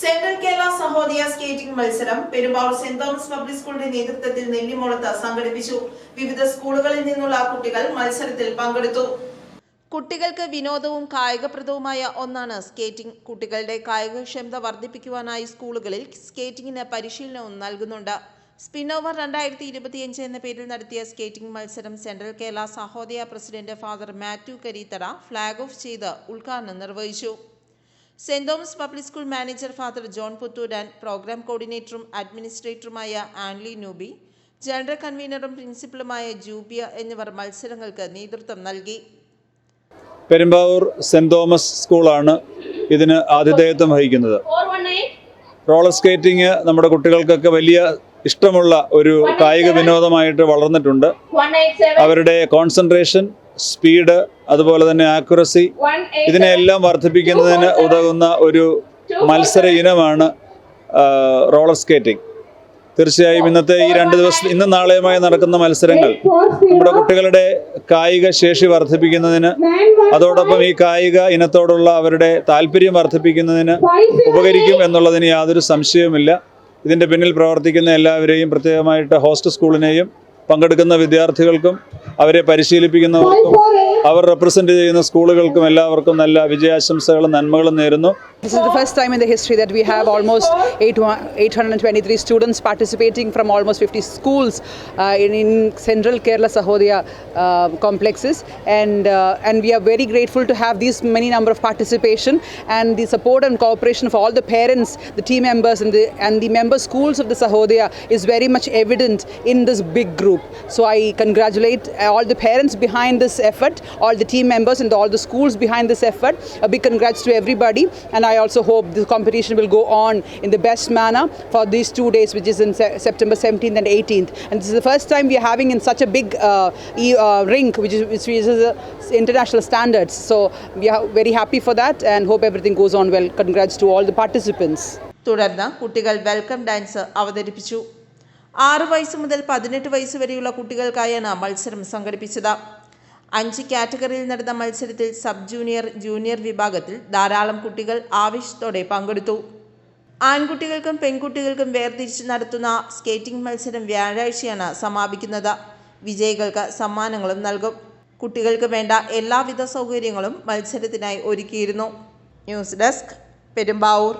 Central Kerala Sahodaya skating മത്സരം Perumbavoor saint Thomas public സ്കൂളിന്റെ നേതൃത്വത്തിൽ നെല്ലിമോളത്ത് സംഘടിപ്പിച്ചു. വിവിധ സ്കൂളുകളിൽ നിന്നുള്ള കുട്ടികൾ മത്സരത്തിൽ പങ്കെടുത്തു. കുട്ടികൾക്ക് വിനോദവും കായികപ്രദവുമായ ഒന്നാണ് സ്കേറ്റിംഗ്. കുട്ടികളുടെ കായികക്ഷമത വർദ്ധിപ്പിക്കുവാനായി സ്കൂളുകളിൽ സ്കേറ്റിംഗിന് പരിശീലനവും നൽകുന്നുണ്ട്. സ്പിൻ ഓവർ രണ്ടായിരത്തി ഇരുപത്തിയഞ്ച് എന്ന പേരിൽ നടത്തിയ സ്കേറ്റിംഗ് മത്സരം central Kerala Sahodaya president father Mathew Kareethara flag off ചെയ്ത് ഉദ്ഘാടനം നിർവഹിച്ചു. Saint Thomas public school manager father John Puthur and program കോർഡിനേറ്ററും അഡ്മിനിസ്ട്രേറ്ററുമായ ആൻലി നൂബി ജനറൽ കൺവീനറും പ്രിൻസിപ്പലുമായ ജൂബിയ എന്നിവർ മത്സരങ്ങൾക്ക് നേതൃത്വം നൽകി. പെരുമ്പാവൂർ സെന്റ് തോമസ് സ്കൂളാണ് ഇതിന് ആതിഥേയത്വം വഹിക്കുന്നത്. റോളർ സ്കേറ്റിംഗ് നമ്മുടെ കുട്ടികൾക്കൊക്കെ വലിയ ഇഷ്ടമുള്ള ഒരു കായിക വിനോദമായിട്ട് വളർന്നിട്ടുണ്ട്. അവരുടെ കോൺസെൻട്രേഷൻ സ്പീഡ് അതുപോലെ തന്നെ ആക്യുറസി ഇതിനെല്ലാം വർദ്ധിപ്പിക്കുന്നതിന് ഉതകുന്ന ഒരു മത്സര ഇനമാണ് റോളർ സ്കേറ്റിംഗ്. തീർച്ചയായും ഇന്നത്തെ ഈ രണ്ട് ദിവസം ഇന്നും നാളെയുമായി നടക്കുന്ന മത്സരങ്ങൾ നമ്മുടെ കുട്ടികളുടെ കായിക ശേഷി വർദ്ധിപ്പിക്കുന്നതിന് അതോടൊപ്പം ഈ കായിക ഇനത്തോടുള്ള അവരുടെ താല്പര്യം വർദ്ധിപ്പിക്കുന്നതിന് ഉപകരിക്കും എന്നുള്ളതിന് യാതൊരു സംശയവുമില്ല. ഇതിന്റെ പിന്നിൽ പ്രവർത്തിക്കുന്ന എല്ലാവരെയും പ്രത്യേകമായിട്ട് ഹോസ്റ്റ് സ്കൂളിനെയും പങ്കെടുക്കുന്ന വിദ്യാർത്ഥികൾക്കും അവരെ പരിശീലിപ്പിക്കുന്നവർക്കും അവർ റെപ്രസെന്റ് ചെയ്യുന്ന സ്കൂളുകൾക്കും എല്ലാവർക്കും നല്ല വിജയാശംസകളും നന്മകളും നേരുന്നു This is the first time in the history that we have almost 8, 823 students participating from almost 50 schools uh, in, in central Kerala Sahodaya uh, complexes, and uh, and we are very grateful to have this many number of participation and the support and cooperation of all the parents, the team members, and the and the member schools of the Sahodaya is very much evident in this big group. So I congratulate all the parents behind this effort, all the team members, and all the schools behind this effort. A big congrats to everybody, and I also hope the competition will go on in the best manner for these two days, which is in Se- September 17th and 18th. And this is the first time we are having in such a big uh, e- uh, rink, which is, which is uh, international standards. So we are very happy for that, and hope everything goes on well. Congrats to all the participants. തുടർന്ന് കുട്ടികൾ welcome dance അവതരിപ്പിച്ചു ആറ് വയസ്സ് മുതൽ പതിനെട്ട് വയസ്സ് വരെയുള്ള കുട്ടികൾക്കായാണ് മത്സരം സംഘടിപ്പിച്ചത് അഞ്ച് കാറ്റഗറിയിൽ നടന്ന മത്സരത്തിൽ സബ് ജൂനിയർ ജൂനിയർ വിഭാഗത്തിൽ ധാരാളം കുട്ടികൾ ആവേശത്തോടെ പങ്കെടുത്തു. ആൺകുട്ടികൾക്കും പെൺകുട്ടികൾക്കും വേർതിരിച്ച് നടത്തുന്ന സ്കേറ്റിംഗ് മത്സരം വ്യാഴാഴ്ചയാണ് സമാപിക്കുന്നത്. വിജയികൾക്ക് സമ്മാനങ്ങളും നൽകും. കുട്ടികൾക്ക് വേണ്ട എല്ലാവിധ സൗകര്യങ്ങളും മത്സരത്തിനായി ഒരുക്കിയിരുന്നു. News desk Perumbavoor.